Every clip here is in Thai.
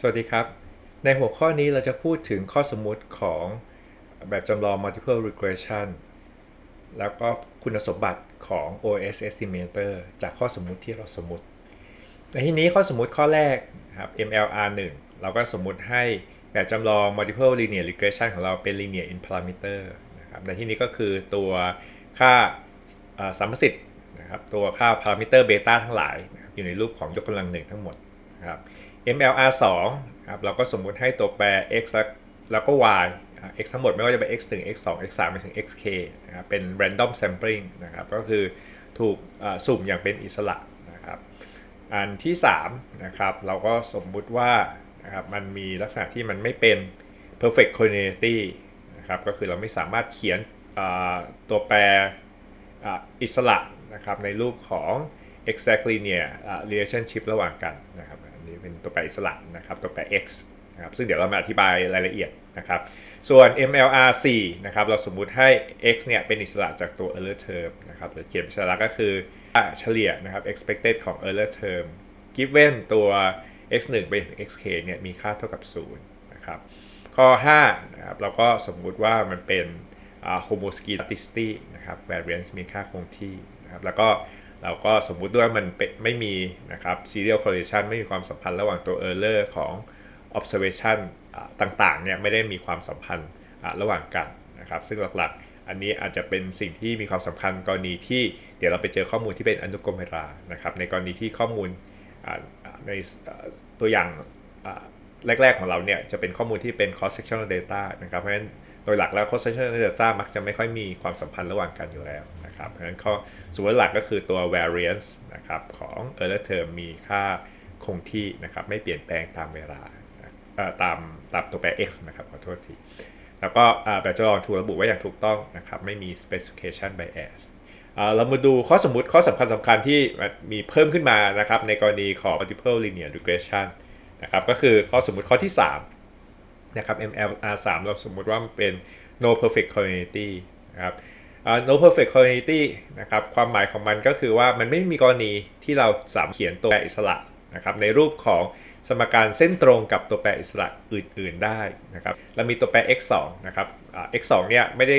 สวัสดีครับ ในหัวข้อนี้เราจะพูดถึงข้อสมมุติของแบบจำลอง multiple regression แล้วก็คุณสมบัติของ OS estimator จากข้อสมมุติที่เราสมมติ ในที่นี้ข้อสมมุติข้อแรกครับ MLR 1 เราก็สมมุติให้แบบจำลอง multiple linear regression ของเราเป็น linear in parameter นะครับ ในที่นี้ก็คือตัวค่าสัมประสิทธิ์นะครับ ตัวค่า parameter beta ทั้งหลาย อยู่ในรูปของยกกำลังหนึ่งทั้งหมดนะครับ MLR 2ครับเราก็สมมุติให้ตัวแปร x แล้วก็ y x ทั้งหมดไม่ว่าจะเป็น x ถึง x 2 x 3ไปถึง xk นะครับเป็น random sampling นะครับก็คือถูกสุ่มอย่างเป็นอิสระนะครับอันที่3นะครับเราก็สมมุติว่านะครับมันมีลักษณะที่มันไม่เป็น perfect continuity นะครับก็คือเราไม่สามารถเขียนตัวแปรอิสระนะครับในรูปของ exact linear relationship ระหว่างกันนะครับ นี้เป็นตัวแปรอิสระนะครับตัวแปร x นะครับซึ่งเดี๋ยวเรามาอธิบายรายละเอียดนะครับ ส่วน MLR 4นะครับเราสมมุติให้ x เนี่ยเป็นอิสระจากตัว error term นะครับหรือเขียนอิสระก็คือเฉลี่ยนะครับ expected ของ error term given ตัว x 1ไปถึง xk เนี่ยมีค่าเท่ากับ0นะครับข้อ5นะครับเราก็สมมุติว่ามันเป็น homoscedasticity นะครับ variance มีค่าคงที่นะครับแล้วก็ เราก็สมมุติด้วยมันไม่มีนะครับ serial correlation ไม่มีความสัมพันธ์ระหว่างตัว error ของ observation ต่างๆเนี่ยไม่ได้มีความสัมพันธ์ระหว่างกันนะครับ ซึ่งหลักๆ อันนี้อาจจะเป็นสิ่งที่มีความสำคัญกรณีที่เดี๋ยวเราไปเจอข้อมูลที่เป็นอนุกรมเวลานะครับ ในกรณีที่ข้อมูลในตัวอย่างแรก ๆ ของเราเนี่ยจะเป็นข้อมูลที่เป็น cross sectional data นะครับ เพราะฉะนั้นโดยหลักแล้ว cross sectional data มักจะไม่ค่อยมีความสัมพันธ์ระหว่างกันอยู่แล้ว นะครับเพราะฉะนั้นข้อสมมติหลักก็คือตัว variance นะครับของ error term มีค่าคงที่นะครับไม่เปลี่ยนแปลงตามเวลาตามตามตัวแปร x นะครับขอโทษที แล้วก็แบบจำลองถูกระบุไว้อย่างถูกต้องนะครับไม่มี specification bias เรามาดูข้อสมมุติข้อสำคัญสำคัญที่มีเพิ่มขึ้นมานะครับในกรณีของ multiple linear regression นะครับก็คือข้อสมมุติข้อที่ 3 นะครับ MLR 3เราสมมุติว่ามันเป็น no perfect continuity นะครับ no perfect continuity นะครับความหมายของมันก็คือว่ามันไม่มีกรณีที่เราสามารถเขียนตัวแปรอิสระนะครับในรูปของสมการเส้นตรงกับตัวแปรอิสระอื่น ๆได้นะครับเรามีตัวแปร x 2นะครับ x 2เนี่ยไม่ได้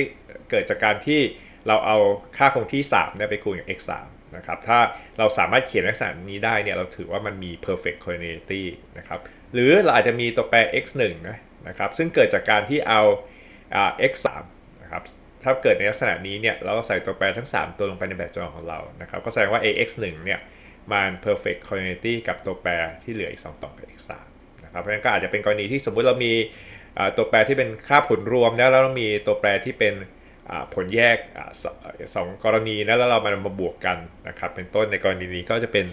เกิดจากการที่เราเอาค่าคงที่3เนี่ยไปคูณกับ x 3นะครับถ้าเราสามารถเขียนลักษณะนี้ได้เนี่ยเราถือว่ามันมี perfect continuity นะครับหรือเราอาจจะมีตัวแปร x 1นะนะครับซึ่งเกิดจากการที่เอา x 3นะครับ ถ้าเกิดในลักษณะนี้เนี่ยเราก็ใส่ตัวแปรทั้ง 3 ตัวลงไปในแบบจำลองของเรานะครับก็แสดงว่า ax 1เนี่ยมัน perfect continuity กับตัวแปรที่เหลืออีก 2ต่อกับ x 3นะครับเพราะฉะนั้นก็อาจจะเป็นกรณีที่สมมุติเรามีตัวแปรที่เป็นค่าผลรวมแล้วเรามีตัวแปรที่เป็นผลแยกสองกรณีนะแล้วเรามามาบวกกันนะครับเป็นต้นในกรณีนี้ก็จะเป็น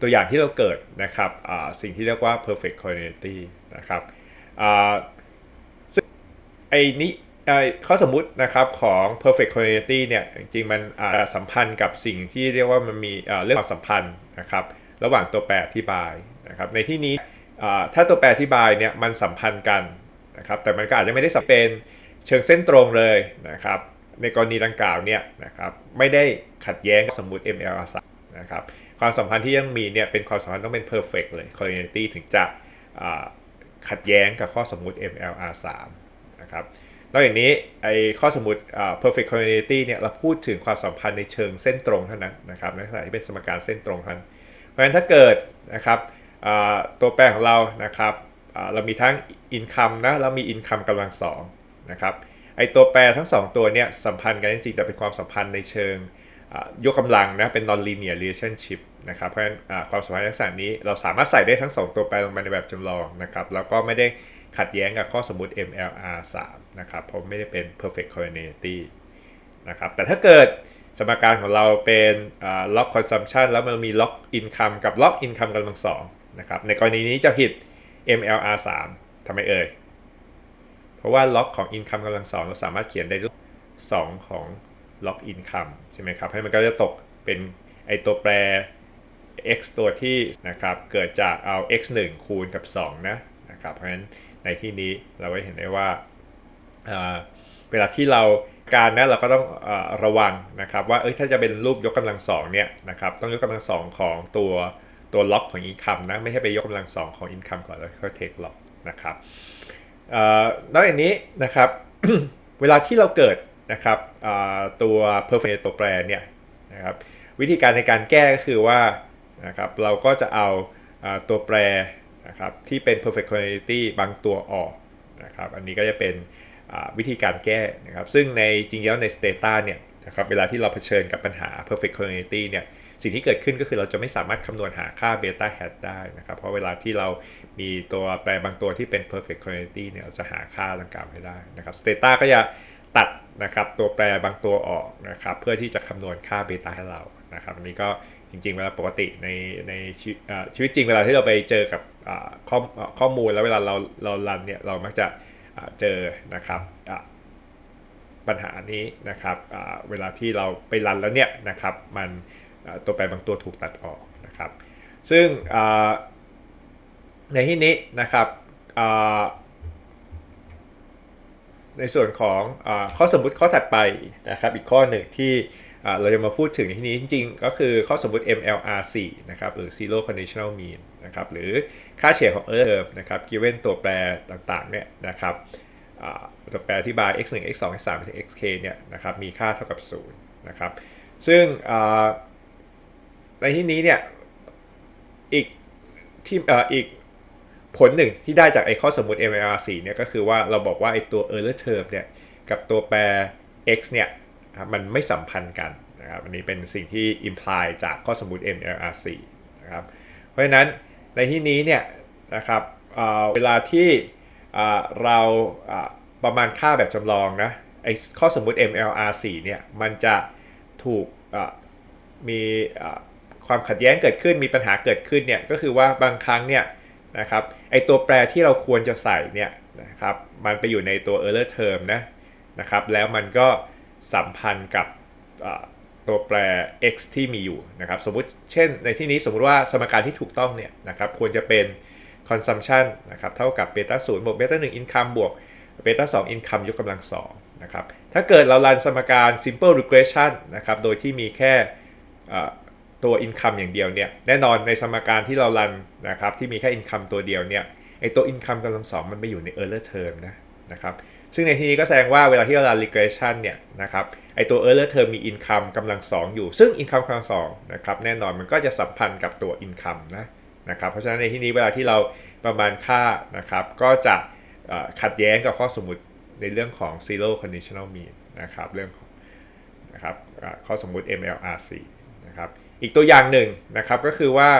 ตัวอย่างที่เราเกิดนะครับสิ่งที่เรียกว่า perfect continuity นะครับไอ้นี้ ข้อสมมุตินะครับของ perfect continuity เนี่ยจริงๆ มันสัมพันธ์กับสิ่งที่เรียกว่ามันมีเรื่องความสัมพันธ์นะครับระหว่างตัวแปรอธิบายนะครับในที่นี้ถ้าตัวแปรอธิบายเนี่ยมันสัมพันธ์กันนะครับแต่มันก็อาจจะไม่ได้เป็นเชิงเส้นตรงเลยนะครับในกรณีดังกล่าวเนี่ยนะครับไม่ได้ขัดแย้งสมมุติ MLR 3นะครับความสัมพันธ์ที่ยังมีเนี่ยเป็นความสัมพันธ์ต้องเป็น perfect เลย continuity ถึงจะขัดแย้งกับข้อสมมุติ MLR 3นะครับ นอกจากนี้ไอ้ข้อสมมติ perfect continuity เนี่ยเราพูดถึงความสัมพันธ์ในเชิงเส้นตรงเท่านั้นนะครับในขณะที่เป็นสมการเส้นตรงเท่านั้นเพราะฉะนั้นถ้าเกิดนะครับตัวแปรของเรานะครับเรามีทั้ง income นะแล้วมี income กำลังสองนะครับไอตัวแปรทั้ง 2 ตัวเนี่ยสัมพันธ์กันจริงๆแต่เป็นความสัมพันธ์ในเชิงยกกำลังนะเป็น non linear relationship นะครับเพราะฉะนั้นความสัมพันธ์ลักษณะนี้เราสามารถใส่ได้ทั้ง 2 ตัวแปรลงไปในแบบจำลองนะครับแล้วก็ไม่ได้ขัดแย้งกับข้อสมมติ MLR 3 นะครับเพราะไม่ได้เป็น perfect continuity นะครับแต่ถ้าเกิดสมการของเราเป็น log consumption แล้วมันมี log income กับ log income กำลังสองนะครับในกรณีนี้จะผิด MLR 3ทำไมเอ่ย เพราะว่า log ของ income กำลังสองเราสามารถเขียนได้รูป2ของ log income ใช่ไหมครับให้มันก็จะตกเป็นไอตัวแปร x ตัวที่นะครับเกิดจากเอา x 1คูณกับ2นะนะครับเพราะฉะนั้นในที่นี้เราก็เห็นได้ว่า เวลาที่เราการนะเราก็ต้องอระวังนะครับว่าเอ้ยถ้าจะเป็นรูปยกกำลังสองเนี่ยนะครับต้องยกกำลังสองของตัวตัวล็อกของ income นะไม่ให้ไปยกกำลังสองของ income ก่อนแล้วค่อย take ล็อกนะครับนอกจากนี้นะครับเวลาที่เราเกิดนะครับตัว perfect ตัวแปรเนี่ยนะครับวิธีการในการแก้ก็คือว่านะครับเราก็จะเอาตัวแปรนะครับที่เป็น perfect quantity บางตัวออกนะครับอันนี้ก็จะเป็น วิธีการแก้นะครับซึ่งในจริงๆแล้วใน Stata เนี่ยนะครับเวลาที่เราเผชิญกับปัญหา perfect quantity เนี่ยสิ่งที่เกิดขึ้นก็คือเราจะไม่สามารถคำนวณหาค่า beta hat ได้นะครับเพราะเวลาที่เรามีตัวแปรบางตัวที่เป็น perfect quantity เนี่ยเราจะหาค่าดังกล่าวให้ได้นะครับ Stata ก็จะตัดนะครับตัวแปรบางตัวออกนะครับเพื่อที่จะคำนวณค่าเบต้าให้เรานะครับอันนี้ก็จริงๆเวลาปกติในในชีวิตจริงเวลาที่เราไปเจอกับข้อข้อมูลแล้วเวลาเราเรารันเนี่ยเรามักจะ เจอนะครับปัญหานี้นะครับเวลาที่เราไปรันแล้วเนี่ยนะครับมันตัวแปรบางตัวถูกตัดออกนะครับ ซึ่งในที่นี้นะครับในส่วนของอข้อสมมุติข้อถัดไปนะครับอีกข้อหนึ่งที่ เราจะมาพูดถึงในที่นี้จริงๆ ก็คือข้อสมมุติ MLR4 นะครับหรือ Zero Conditional Mean นะครับหรือค่าเฉลี่ยของ error นะครับ given ตัวแปรต่างๆเนี่ยนะครับตัวแปรที่บาย x1 x2 x3 ถึง xk เนี่ยนะครับมีค่าเท่ากับ0นะครับซึ่งในที่นี้เนี่ยอีกที่อีกผลหนึ่งที่ได้จากไอ้ข้อสมมติ MLR4 เนี่ยก็คือว่าเราบอกว่าไอ้ตัว error term เนี่ยกับตัวแปร x เนี่ย มันไม่สัมพันธ์กันนะครับอันนี้เป็นสิ่งที่ imply จากข้อสมมติ MLR4 นะครับเพราะฉะนั้นในที่นี้เนี่ยนะครับเวลาที่เราประมาณค่าแบบจำลองนะไอ้ข้อสมมุติ MLR4 เนี่ยมันจะถูกมีความขัดแย้งเกิดขึ้นมีปัญหาเกิดขึ้นเนี่ยก็คือว่าบางครั้งเนี่ยนะครับไอตัวแปรที่เราควรจะใส่เนี่ยนะครับมันไปอยู่ในตัว error term นะนะครับแล้วมันก็ สัมพันธ์กับตัวแปร x ที่มีอยู่นะครับสมมุติเช่นในที่นี้สมมุติว่าสมการที่ถูกต้องเนี่ยนะครับควรจะเป็น consumption นะครับเท่ากับเบต้า0บวกเบต้า1 income บวกเบต้า2 income ยกกำลัง2นะครับถ้าเกิดเรารันสมการ simple regression นะครับโดยที่มีแค่ตัว income อย่างเดียวเนี่ยแน่นอนในสมการที่เรารันนะครับที่มีแค่ income ตัวเดียวเนี่ยไอตัว income กำลังสองมันไปอยู่ใน error term นะนะครับ ซึ่งในที่นี้ก็แสดงว่าเวลาที่เรา regression เนี่ยนะครับไอตัว error term มี income กำลังสองอยู่ ซึ่ง income กำลังสองนะครับแน่นอนมันก็จะสัมพันธ์กับตัว income นะนะครับเพราะฉะนั้นในที่นี้เวลาที่เราประมาณค่านะครับก็จะขัดแย้งกับข้อสมมุติในเรื่องของ zero conditional mean นะครับเรื่องของนะครับข้อสมมุติ MLRC นะครับอีกตัวอย่างหนึ่งนะครับก็คือว่า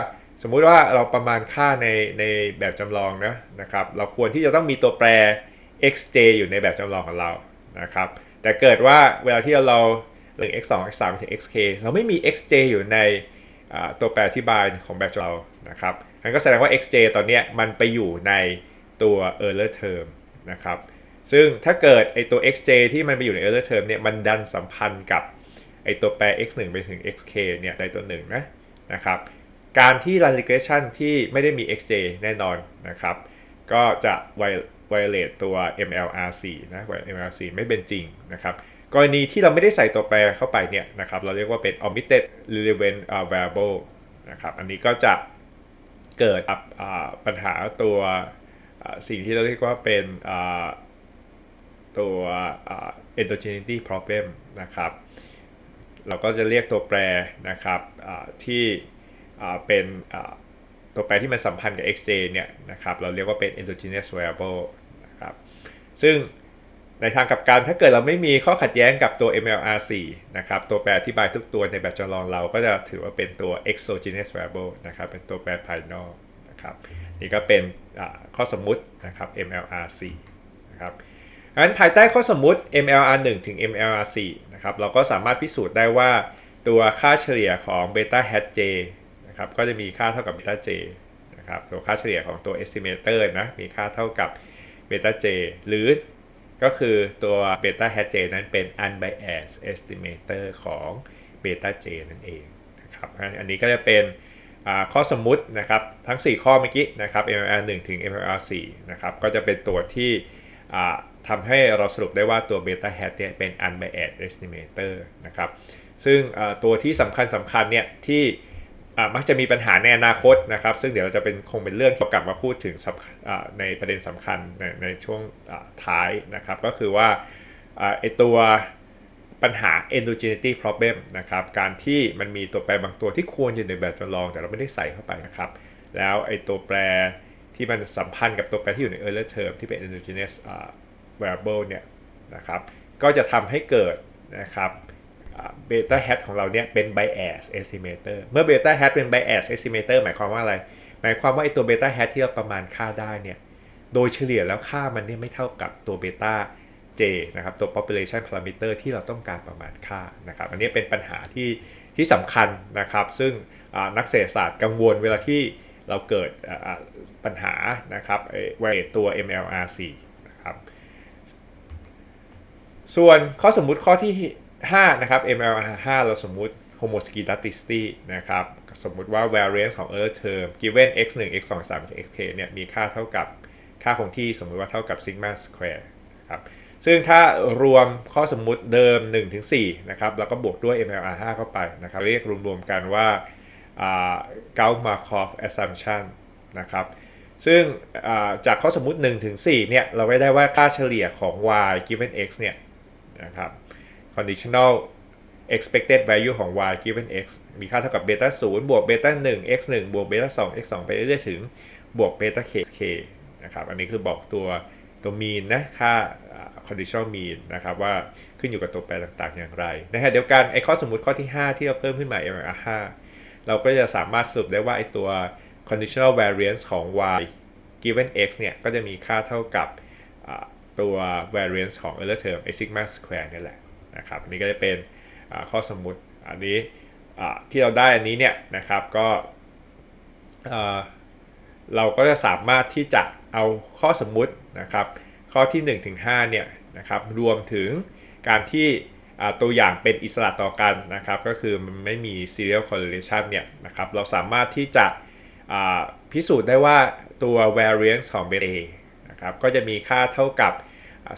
สมมุติว่าเราประมาณค่าในในแบบจำลองนะนะครับเราควรที่จะต้องมีตัวแปร xj อยู่ในแบบจำลองของเรานะครับแต่เกิดว่าเวลาที่เราเรื่อง x2 x3 ถึง xk เราไม่มี xj อยู่ในตัวแปรอธิบายของแบบเรานะครับนั่นก็แสดงว่า xj ตอนนี้มันไปอยู่ในตัว error term นะครับซึ่งถ้าเกิดไอตัว xj ที่มันไปอยู่ใน error term เนี่ยมันดันสัมพันธ์กับไอตัวแปร x 1ไปถึง xk เนี่ยในตัวหนึ่งนะนะครับการที่ regression ที่ไม่ได้มี xj แน่นอนนะครับ ก็จะ violate ตัว MLRC นะ MLRC ไม่เป็นจริงนะครับกรณีที่เราไม่ได้ใส่ตัวแปรเข้าไปเนี่ยนะครับเราเรียกว่าเป็น omitted relevant variable นะครับอันนี้ก็จะเกิดปัญหาตัวสิ่งที่เราเรียกว่าเป็นตัว endogeneity problem นะครับเราก็จะเรียกตัวแปรนะครับที่เป็น ตัวแปรที่มันสัมพันธ์กับ xj เนี่ยนะครับเราเรียกว่าเป็น endogenous variable นะครับซึ่งในทางกับการถ้าเกิดเราไม่มีข้อขัดแย้งกับตัว MLR4 นะครับตัวแปรอธิบายทุกตัวในแบบจำลองเราก็จะถือว่าเป็นตัว exogenous variable นะครับเป็นตัวแปรภายนอกนะครับนี่ก็เป็นข้อสมมุตินะครับ MLR4 นะครับงั้นภายใต้ข้อสมมุติ MLR1 ถึง MLR4 นะครับเราก็สามารถพิสูจน์ได้ว่าตัวค่าเฉลี่ยของ beta hat j นะครับก็จะมีค่าเท่ากับ beta j นะครับตัวค่าเฉลี่ยของตัว estimator นะมีค่าเท่ากับ beta j หรือก็คือตัว beta hat j นั้นเป็น unbiased estimator ของ beta j นั่นเองนะครับอันนี้ก็จะเป็นข้อสมมุตินะครับทั้ง 4 ข้อเมื่อกี้นะครับ MLR 1 ถึง MLR 4นะครับก็จะเป็นตัวที่ทำให้เราสรุปได้ว่าตัว beta hat เนี่ยเป็น unbiased estimator นะครับซึ่งตัวที่สำคัญสำคัญเนี่ยที่ มักจะมีปัญหาในอนาคตนะครับ ซึ่งเดี๋ยวเราจะเป็นคงเป็นเรื่องที่กลับมาพูดถึงในประเด็นสำคัญในในช่วงท้ายนะครับ ก็คือว่าไอตัวปัญหา endogeneity problem นะครับ การที่มันมีตัวแปรบางตัวที่ควรอยู่ในแบบจำลอง แต่เราไม่ได้ใส่เข้าไปนะครับ แล้วไอตัวแปรที่มันสัมพันธ์กับตัวแปรที่อยู่ใน earlier term ที่เป็น endogenous variable เนี่ยนะครับ ก็จะทำให้เกิดนะครับ เบต้าแฮทของเราเนี่ยเป็น bias estimator เมื่อเบต้าแฮทเป็น bias estimator หมายความว่าอะไร หมายความว่าไอตัวเบต้าแฮทที่เราประมาณค่าได้เนี่ย โดยเฉลี่ยแล้วค่ามันเนี่ยไม่เท่ากับตัวเบต้า J นะครับ ตัว population parameter ที่เราต้องการประมาณค่านะครับ อันนี้เป็นปัญหาที่ที่สำคัญนะครับ ซึ่งนักเศรษฐศาสตร์กังวลเวลาที่เราเกิดปัญหานะครับไอ้เวตัว MLRC นะครับ ส่วนข้อสมมุติข้อที่ 5นะครับ MLR 5เราสมมุติ homoscedasticity นะครับ สมมุติว่า variance ของ error term given x 1 x 2 3 x k เนี่ยมีค่าเท่ากับค่าคงที่สมมุติว่าเท่ากับ sigma square ครับซึ่งถ้ารวมข้อสมมุติเดิม 1-4นะครับแล้วก็บวกด้วย MLR 5 เข้าไปนะครับ เรียกรวมๆกันว่า Gauss Markov assumption นะครับซึ่งจากข้อสมมุติ1-4เนี่ยเราไม่ได้ว่าค่าเฉลี่ยของ y given x เนี่ยนะครับ conditional expected value ของ y given x มีค่าเท่ากับเบต้า0บวกเบต้า1 x 1บวกเบต้า2 x 2ไปเรื่อยๆถึงบวกเบต้า k k นะครับ อันนี้คือบอกตัวตัว mean นะ ค่า conditional mean นะครับ ว่าขึ้นอยู่กับตัวแปรต่างๆ อย่างไรนะฮะเดียวกันไอ้ข้อสมมุติข้อที่ 5 ที่เราเพิ่มขึ้นมา MR 5เราก็จะสามารถสรุปได้ว่าไอ้ตัว conditional variance ของ y given x เนี่ย ก็จะมีค่าเท่ากับตัว variance ของ error term ไอ้ sigma square นี่แหละ นะครับอันนี้ก็จะเป็นข้อสมมุติอันนี้ที่เราได้อันนี้เนี่ยนะครับก็เราก็จะสามารถที่จะเอาข้อสมมุตินะครับข้อที่1ถึง5เนี่ยนะครับรวมถึงการที่ตัวอย่างเป็นอิสระต่อกันนะครับก็คือมันไม่มี serial correlation เนี่ยนะครับเราสามารถที่จะพิสูจน์ได้ว่าตัว variance ของเบตานะครับก็จะมีค่าเท่ากับ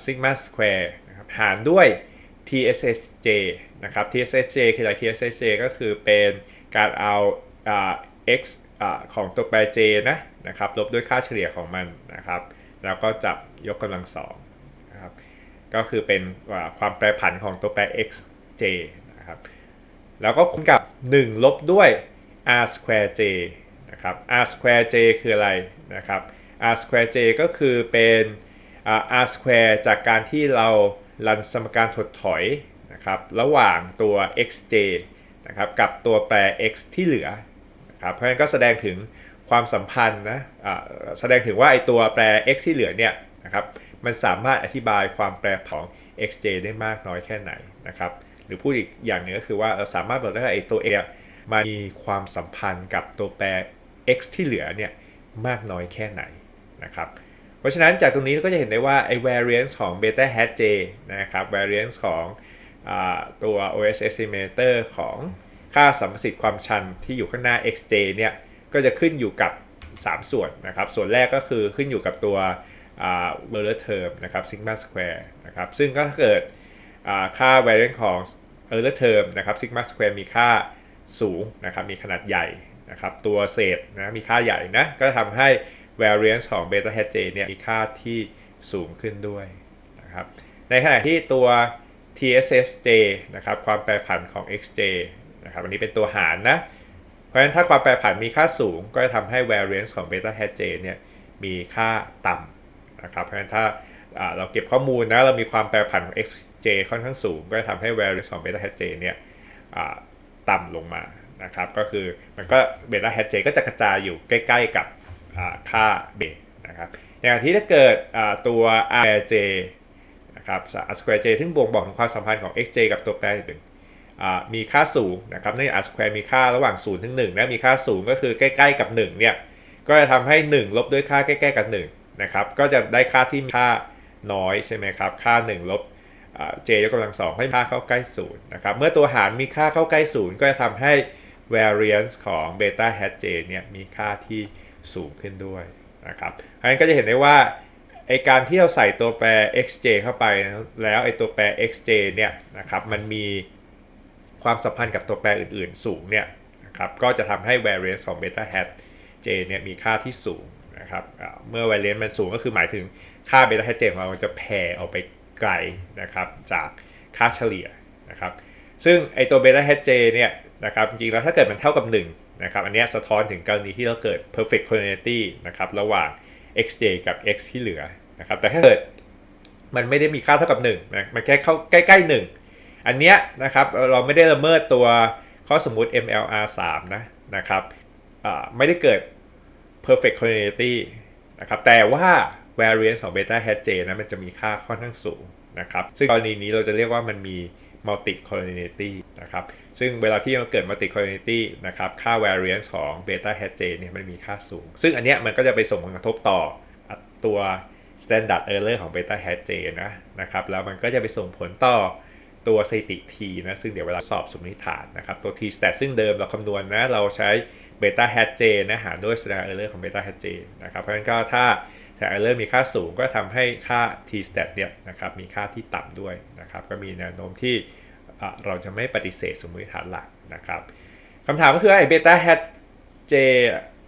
sigma square นะครับหารด้วย TSSJ นะครับ TSSJ คืออะไร TSSJ ก็คือเป็นการเอา x ของตัวแปร j นะนะครับลบด้วยค่าเฉลี่ยของมันนะครับ แล้วก็จับยกกำลังสองนะครับก็คือเป็นความแปรผันของตัวแปร x j นะครับแล้วก็คูณกับ 1 ลบด้วย r square j นะครับ r square j คืออะไรนะครับ r square j ก็คือเป็น r square จากการที่เรา รันสมการถดถอยนะครับระหว่างตัว xj นะครับกับตัวแปร x ที่เหลือนะครับเพราะฉะนั้นก็แสดงถึงความสัมพันธ์นะแสดงถึงว่าไอตัวแปร x ที่เหลือเนี่ยนะครับมันสามารถอธิบายความแปรของ xj ได้มากน้อยแค่ไหนนะครับหรือพูดอีกอย่างหนึ่งก็คือว่าเราสามารถบอกได้ว่าไอตัว a มันมีความสัมพันธ์กับตัวแปร x ที่เหลือเนี่ยมากน้อยแค่ไหนนะครับ เพราะฉะนั้นจากตรงนี้ก็จะเห็นได้ว่าไอ้ variance ของ beta hat j นะครับ variance ของอตัว OS estimator ของค่าสัมประสิทธิ์ความชันที่อยู่ข้างหน้า xj เนี่ยก็จะขึ้นอยู่กับ 3 ส่วนนะครับ ส่วนแรกก็คือขึ้นอยู่กับตัว b e r l e r term นะครับ sigma square นะครับ ซึ่งก็เกิดค่า variance ของ error term นะครับ sigma square มีค่าสูงนะครับ มีขนาดใหญ่นะครับ ตัวเศษนะมีค่าใหญ่นะ ก็ทำให้ variance ของ beta hat j เนี่ยมีค่าที่สูงขึ้นด้วยนะครับ ในขณะที่ตัว TSSJ นะครับความแปรผันของ XJ นะครับอันนี้เป็นตัวหารนะ เพราะฉะนั้นถ้าความแปรผันมีค่าสูงก็จะทำให้ variance ของ beta hat j เนี่ยมีค่าต่ำนะครับ เพราะฉะนั้นถ้าเราเก็บข้อมูลนะเรามีความแปรผันของ xj ค่อนข้างสูง ก็จะทำให้ variance ของ beta hat j เนี่ยต่ำลงมานะครับ ก็คือมันก็ beta hat j ก็จะกระจายอยู่ใกล้ ๆ กับ ค่าเบนะครับอย่างที่ถ้าเกิดตัว rj นะครับ r square j ซึ่งบ่งบอกถึงความสัมพันธ์ของ xj กับตัวแปรอื่นมีค่าสูงนะครับเนื่องจาก r square มีค่าระหว่าง0ถึง1นะมีค่าสูงก็คือใกล้ๆกับ1เนี่ยก็จะทำให้ 1 ลบด้วยค่าใกล้ๆกับ1นะครับก็จะได้ค่าที่มีค่าน้อยใช่ไหมครับค่า 1 ลบ j ยกกำลังสองให้ค่าเข้าใกล้0นะครับเมื่อตัวหารมีค่าเข้าใกล้0ก็จะทำให้ variance ของ beta hat j เนี่ยมีค่าที่ สูงขึ้นด้วยนะครับเพราะฉะนั้นก็จะเห็นได้ว่าไอการที่เราใส่ตัวแปร xj เข้าไปแล้วไอตัวแปร xj เนี่ยนะครับมันมีความสัมพันธ์กับตัวแปรอื่นๆสูงเนี่ยนะครับก็จะทำให้ variance ของ beta hat j เนี่ยมีค่าที่สูงนะครับเมื่อ variance มันสูงก็คือหมายถึงค่า beta hat j ของเราจะแผ่ออกไปไกลนะครับจากค่าเฉลี่ยนะครับซึ่งไอตัว beta hat j เนี่ยนะครับจริงๆแล้วถ้าเกิดมันเท่ากับ 1 นะครับอันนี้สะท้อนถึงกรณีที่เราเกิด perfect connectivity นะครับระหว่าง xj กับ x ที่เหลือนะครับแต่ถ้าเกิดมันไม่ได้มีค่าเท่ากับ1นะมันแค่เข้าใกล้ๆ 1 อันเนี้ยนะครับเราไม่ได้ละเมิดตัวข้อสมมุติ MLR 3นะนะครับไม่ได้เกิด perfect connectivity นะครับแต่ว่า variance ของ beta hat j นะมันจะมีค่าค่อนข้างสูงนะครับซึ่งกรณีนี้เราจะเรียกว่ามันมี multi collinearity นะครับ ซึ่งเวลาที่มันเกิด multi collinearity นะครับ ค่า variance ของ beta hat j เนี่ยมันมีค่าสูง ซึ่งอันเนี้ยมันก็จะไปส่งผลกระทบต่อตัว standard error ของ beta hat j นะนะครับ แล้วมันก็จะไปส่งผลต่อตัวสถิติ t นะ ซึ่งเดี๋ยวเวลาสอบสมมติฐานนะครับ ตัว t stat ซึ่งเดิมเราคำนวณนะเราใช้ beta hat j นะหารด้วย standard error ของ beta hat j นะครับเพราะฉะนั้นก็ถ้า standard error มีค่าสูงก็ทำให้ค่า t stat เนี่ยนะครับมีค่าที่ต่ำด้วยนะครับก็มีแนวโน้มที่เราจะไม่ปฏิเสธสมมติฐานหลักนะครับคำถามก็คือไอ้ beta hat j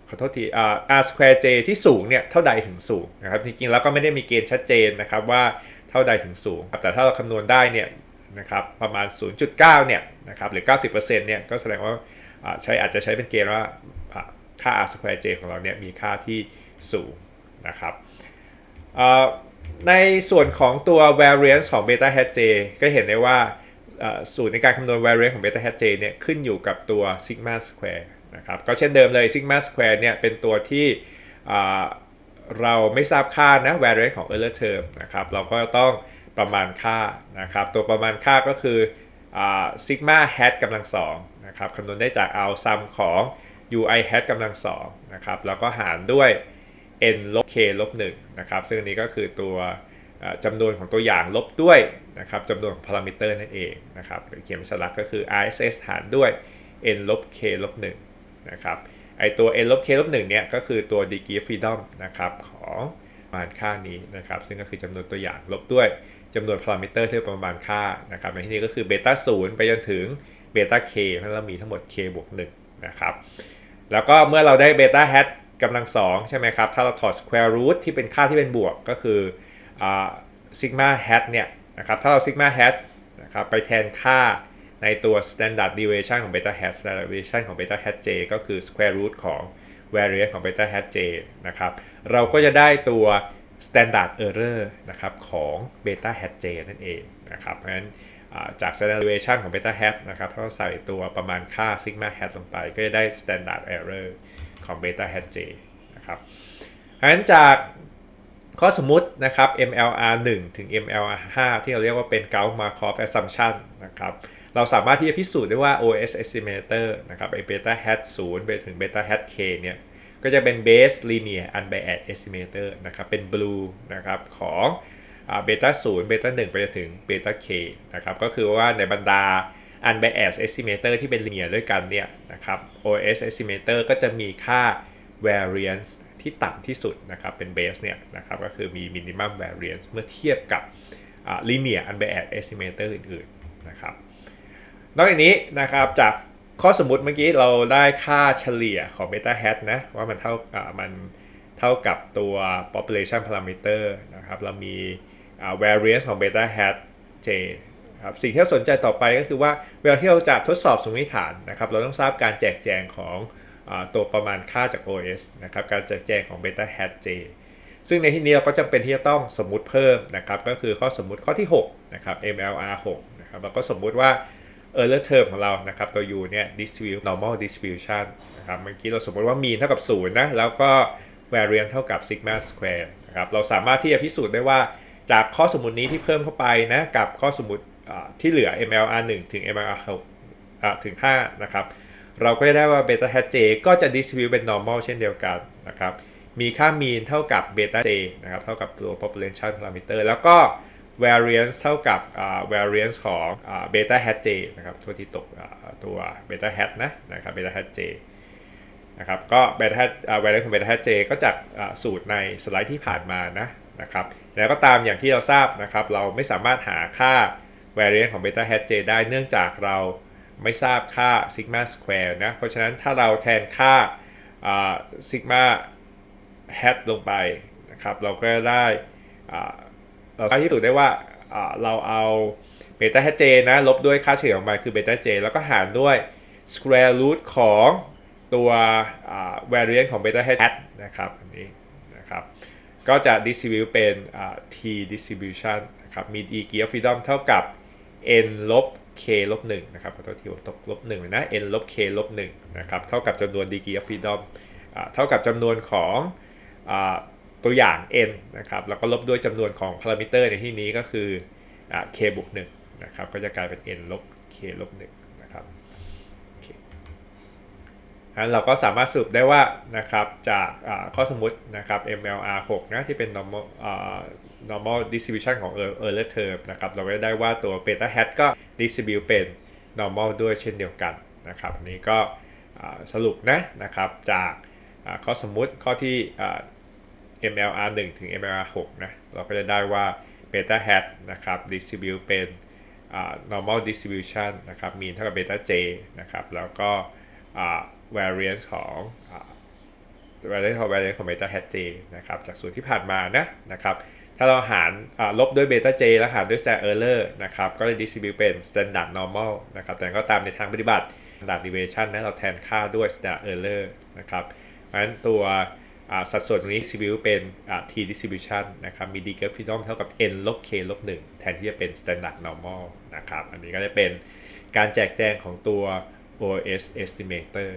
ขอโทษทีอ่า r square j ที่สูงเนี่ยเท่าใดถึงสูงนะครับจริงๆแล้วก็ไม่ได้มีเกณฑ์ชัดเจนนะครับว่าเท่าใดถึงสูง แต่ถ้าเราคำนวณได้เนี่ยนะครับประมาณ 0.9 เนี่ยนะครับหรือ 90%เนี่ยก็แสดงว่า ใช้อาจจะใช้เป็นเกณฑ์ว่าอ่าค่า r square j ของเราเนี่ยมีค่าที่สูงนะครับในส่วนของตัว variance ของ beta hat j ก็เห็นได้ว่าสูตรในการคำนวณ variance ของ beta hat j เนี่ยขึ้นอยู่กับตัว sigma square นะครับก็เช่นเดิมเลย sigma square เนี่ยเป็นตัวที่เราไม่ทราบค่านะ variance ของ error term นะครับเราก็ต้องประมาณค่านะครับตัวประมาณค่าก็คือ sigma hat กำลังสอง นะครับคำนวณได้จากเอา sum ของ ui hat กำลังสองนะครับแล้วก็หารด้วย n ลบ k ลบ1นะครับซึ่งอันนี้ก็คือตัวจำนวนของตัวอย่างลบด้วยนะครับจำนวนของพารามิเตอร์นั่นเองนะครับหรือเขียนเป็นสลักก็คือ rss หารด้วย n ลบ k ลบ1นะครับไอตัว n ลบ k ลบ1เนี่ยก็คือตัว degree of freedom นะครับของประมาณค่านี้นะครับซึ่งก็คือจำนวนตัวอย่างลบด้วยจำนวนพารามิเตอร์ที่ประมาณค่านะครับในที่นี้ก็คือเบต้า0ไปจนถึง เบต้า k เพราะเรามีทั้งหมด k บวก1นะครับ แล้วก็เมื่อเราได้เบต้า hat กำลังสองใช่ไหมครับ ถ้าเราถอด square root ที่เป็นค่าที่เป็นบวกก็คือซิกมา hat เนี่ยนะครับ ถ้าเรา sigma hat นะครับไปแทนค่าในตัว standard deviation ของ beta hat standard deviation ของ beta hat j ก็คือ square root ของ variance ของ beta hat j นะครับ เราก็จะได้ตัว standard error นะครับของ beta hat j นั่นเองนะครับ เพราะฉะนั้น จาก standard deviation ของ beta hat นะครับถ้าเราใส่ตัวประมาณค่า sigma hat ลงไป ก็จะได้ standard error ของ beta hat j นะครับเพราะฉะนั้นจากข้อสมมุตินะครับ MLR 1 ถึง MLR 5 ที่เราเรียกว่าเป็น Gauss Markov Assumption นะครับเราสามารถที่จะพิสูจน์ได้ว่า OS estimator นะครับไอ้ beta hat 0 ไปถึง beta hat k เนี่ยก็จะเป็น base linear unbiased estimator นะครับเป็น blue นะครับของ เบต้า0เบต้า1ไปจนถึงเบต้า k นะครับก็คือว่าในบรรดา unbiased estimator ที่เป็น linear ด้วยกันเนี่ยนะครับ OS estimator ก็จะมีค่า variance ที่ต่ำที่สุดนะครับเป็น base เนี่ยนะครับก็คือมี minimum variance เมื่อเทียบกับ linear unbiased estimator อื่นๆนะครับนอกจากนี้นะครับจากข้อสมมติเมื่อกี้เราได้ค่าเฉลี่ยของ beta hat นะว่ามันเท่ามันเท่ากับตัว population parameter นะครับเรามี variance ของ beta hat j ครับสิ่งที่เราสนใจต่อไปก็คือว่าเวลาที่เราจะทดสอบสมมติฐานนะครับเราต้องทราบการแจกแจงของตัวประมาณค่าจาก OS นะครับการแจกแจงของ beta hat j ซึ่งในที่นี้เราก็จำเป็นที่จะต้องสมมุติเพิ่มนะครับก็คือข้อสมมุติข้อที่6นะครับ MLR 6นะครับเราก็สมมุติว่า error term ของเรานะครับตัว u เนี่ย distribute normal distribution นะครับเมื่อกี้เราสมมติว่า mean เท่ากับ0นะแล้วก็ variance เท่ากับ sigma square นะครับเราสามารถที่จะพิสูจน์ได้ว่า จากข้อสมมตินี้ที่เพิ่มเข้าไปนะกับข้อสมมติที่เหลือ MLR 1 ถึง MLR 6ถึง 5 นะครับ เราก็จะได้ว่า beta hat j ก็จะ distribute เป็น normal เช่นเดียวกันนะครับ มีค่า mean เท่ากับ beta j นะครับ เท่ากับตัว population parameter แล้วก็ variance เท่ากับ variance ของ beta hat j นะครับ ตัวที่ตกตัว beta hat นะนะครับ beta hat j นะครับ ก็ beta hat variance ของ beta hat j ก็จากสูตรในสไลด์ที่ผ่านมานะนะครับ แล้วก็ตามอย่างที่เราทราบนะครับ เราไม่สามารถหาค่า variance ของ beta hat j ได้เนื่องจากเราไม่ทราบค่า sigma square นะ เพราะฉะนั้นถ้าเราแทนค่า sigma hat ลงไปนะครับ เราก็ได้เราสามารถที่สุดได้ว่าเราเอาเบต้า hat j นะ ลบด้วยค่าเฉลี่ยของมันคือเบต้า j แล้วก็หารด้วย square root ของตัว variance ของเบต้า hat นะครับอันนี้นะครับ ก็จะ distribute เป็นอ่า t distribution นะครับ มี degree of freedom เท่ากับ n ลบ k ลบ1นะครับขอโทษทีผมตกลบ1เลยนะ n ลบ k ลบ1นะครับเท่ากับจำนวน degree of freedom อ่าเท่ากับจำนวนของอตัวอย่าง n นะครับแล้วก็ลบด้วยจำนวนของพารามิเตอร์ในที่นี้ก็คืออ k บวก1นะครับก็จะกลายเป็น n ลบ k ลบ1นะครับ อัน เราก็สามารถสรุปได้ว่านะครับจากข้อสมมตินะครับ MLR 6นะที่เป็น normal normal distribution ของ Euler term นะครับเราก็ได้ว่าตัว beta hat ก็ distribute เป็น normal ด้วยเช่นเดียวกันนะครับอันนี้ก็สรุปนะนะครับจากข้อสมมุติข้อที่ MLR 1 ถึง MLR 6นะเราก็จะได้ว่า beta hat นะครับ distribute เป็น normal distribution นะครับ mean เท่ากับ beta j นะครับแล้วก็ variance ของ variance ของ variance ของ beta hat j นะครับจากสูตรที่ผ่านมานะนะครับถ้าเราหารลบด้วย beta j แล้วหารด้วย standard error นะครับก็จะ distribute เป็น standard normal นะครับแต่ก็ตามในทางปฏิบัติ standard deviation นะเราแทนค่าด้วย standard error นะครับเพราะฉะนั้นตัวสัดส่วนตรงนี้ distribute เป็น t distribution นะครับมี degree of freedom เท่ากับ n ลบ k ลบ1แทนที่จะเป็น standard normal นะครับอันนี้ก็จะเป็นการแจกแจงของตัว OS estimator